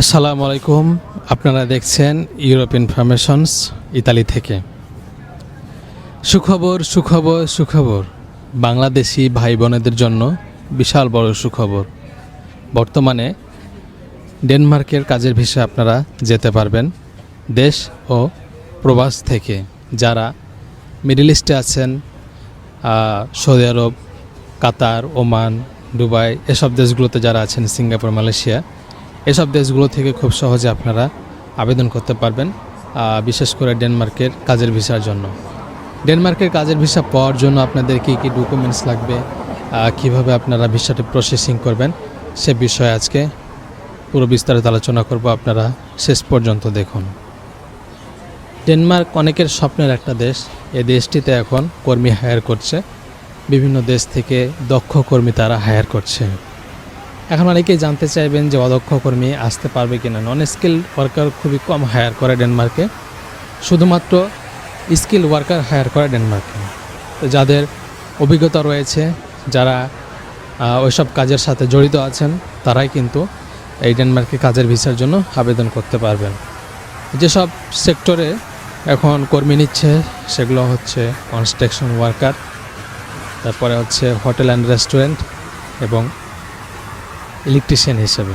আসসালামু আলাইকুম। আপনারা দেখছেন ইউরোপ ইনফরমেশনস ইতালি থেকে। সুখবর সুখবর সুখবর। বাংলাদেশি ভাই বোনেদের জন্য বিশাল বড় সুখবর। বর্তমানে ডেনমার্কের কাজের ভিসা আপনারা যেতে পারবেন দেশ ও প্রবাস থেকে। যারা মিডিল ইস্টে আছেন Saudi Arab, Qatar, Oman, Dubai, এসব দেশগুলোতে যারা আছেন, সিঙ্গাপুর, মালয়েশিয়া এসব দেশগুলো থেকে খুব সহজে আপনারা আবেদন করতে পারবেন বিশেষ করে ডেনমার্কের কাজের ভিসার জন্য। ডেনমার্কের কাজের ভিসা পাওয়ার জন্য আপনাদের কী কী ডকুমেন্টস লাগবে কীভাবে আপনারা ভিসাটি প্রসেসিং করবেন, সে বিষয়ে আজকে পুরো বিস্তারিত আলোচনা করব। আপনারা শেষ পর্যন্ত দেখুন। ডেনমার্ক অনেকের স্বপ্নের একটা দেশ। এ দেশটিতে এখন কর্মী হায়ার করছে। বিভিন্ন দেশ থেকে দক্ষ কর্মী তারা হায়ার করছে। এখন অনেকেই জানতে চাইবেন যে অদক্ষ কর্মী আসতে পারবে কিনা। নন স্কিল ওয়ার্কার খুবই কম হায়ার করে ডেনমার্কে। শুধুমাত্র স্কিল ওয়ার্কার হায়ার করে ডেনমার্কে। তো যাদের অভিজ্ঞতা রয়েছে, যারা ওইসব কাজের সাথে জড়িত আছেন, তারাই কিন্তু এই ডেনমার্কে কাজের ভিসার জন্য আবেদন করতে পারবেন। যেসব সেক্টরে এখন কর্মী নিচ্ছে, সেগুলো হচ্ছে কনস্ট্রাকশন ওয়ার্কার তারপরে হচ্ছে হোটেল অ্যান্ড রেস্টুরেন্ট এবং ইলেকট্রিশিয়ান হিসেবে।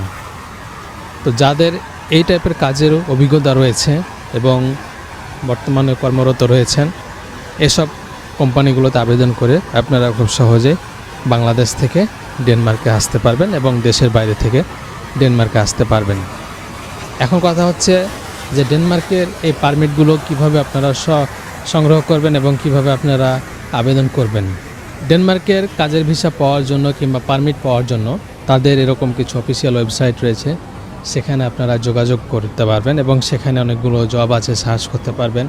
তো যাদের এই টাইপের কাজেরও অভিজ্ঞতা রয়েছে এবং বর্তমানে কর্মরত রয়েছেন, এসব কোম্পানিগুলোতে আবেদন করে আপনারা খুব সহজে বাংলাদেশ থেকে ডেনমার্কে আসতে পারবেন এবং দেশের বাইরে থেকে ডেনমার্কে আসতে পারবেন। এখন কথা হচ্ছে যে ডেনমার্কের এই পারমিটগুলো কীভাবে আপনারা সংগ্রহ করবেন এবং কীভাবে আপনারা আবেদন করবেন। ডেনমার্কের কাজের ভিসা পাওয়ার জন্য কিংবা পারমিট পাওয়ার জন্য তাদের এরকম কিছু অফিসিয়াল ওয়েবসাইট রয়েছে। সেখানে আপনারা যোগাযোগ করতে পারবেন এবং সেখানে অনেকগুলো জব আছে সার্চ করতে পারবেন।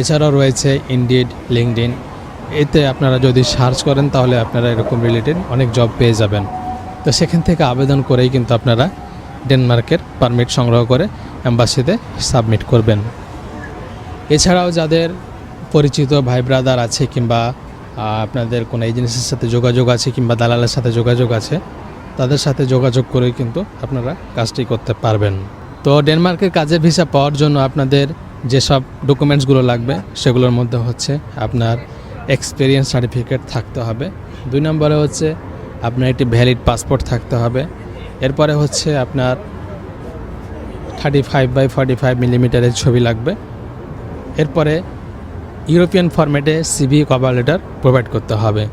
এছাড়াও রয়েছে ইন্ডিড লিঙ্কডিন এতে আপনারা যদি সার্চ করেন, তাহলে আপনারা এরকম রিলেটেড অনেক জব পেয়ে যাবেন। তো সেখান থেকে আবেদন করেই কিন্তু আপনারা ডেনমার্কের পারমিট সংগ্রহ করে অ্যাম্বাসিতে সাবমিট করবেন। এছাড়াও যাদের পরিচিত ভাই ব্রাদার আছে কিংবা আপনাদের কোনো এজেন্সির সাথে যোগাযোগ আছে কিংবা দালালের সাথে যোগাযোগ আছে তাদের সাথে যোগাযোগ করে কিন্তু আপনারা কাজটি করতে পারবেন। তো ডেনমার্কের কাজের ভিসা পাওয়ার জন্য আপনাদের যেসব ডকুমেন্টসগুলো লাগবে, সেগুলোর মধ্যে হচ্ছে আপনার এক্সপিরিয়েন্স সার্টিফিকেট থাকতে হবে। দুই নম্বরে হচ্ছে আপনার একটি ভ্যালিড পাসপোর্ট থাকতে হবে। এরপরে হচ্ছে আপনার thirty five by forty five মিলিমিটারের ছবি লাগবে। এরপরে ইউরোপিয়ান ফরম্যাটে সিভি কভার লেটার প্রোভাইড করতে হবে।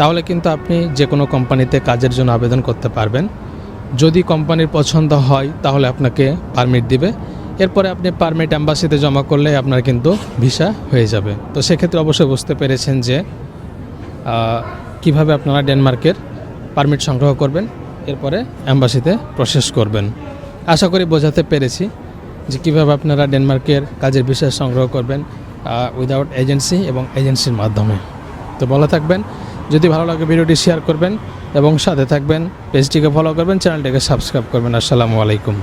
তাহলে কিন্তু আপনি যে কোনো কোম্পানিতে কাজের জন্য আবেদন করতে পারবেন। যদি কোম্পানির পছন্দ হয়, তাহলে আপনাকে পারমিট দিবে। এরপরে আপনি পারমিট অ্যাম্বাসিতে জমা করলে আপনার কিন্তু ভিসা হয়ে যাবে। তো সেক্ষেত্রে অবশ্যই বুঝতে পেরেছেন যে কীভাবে আপনারা ডেনমার্কের পারমিট সংগ্রহ করবেন, এরপরে অ্যাম্বাসিতে প্রসেস করবেন। আশা করি বোঝাতে পেরেছি যে কীভাবে আপনারা ডেনমার্কের কাজের বিষয় সংগ্রহ করবেন উইদাউট এজেন্সি এবং এজেন্সির মাধ্যমে। তো বলা থাকবেন। যদি ভালো লাগে ভিডিওটি শেয়ার করবেন এবং সাথে থাকবেন, পেজটিকে ফলো করবেন চ্যানেলটিকে সাবস্ক্রাইব করবেন। আসসালামু আলাইকুম।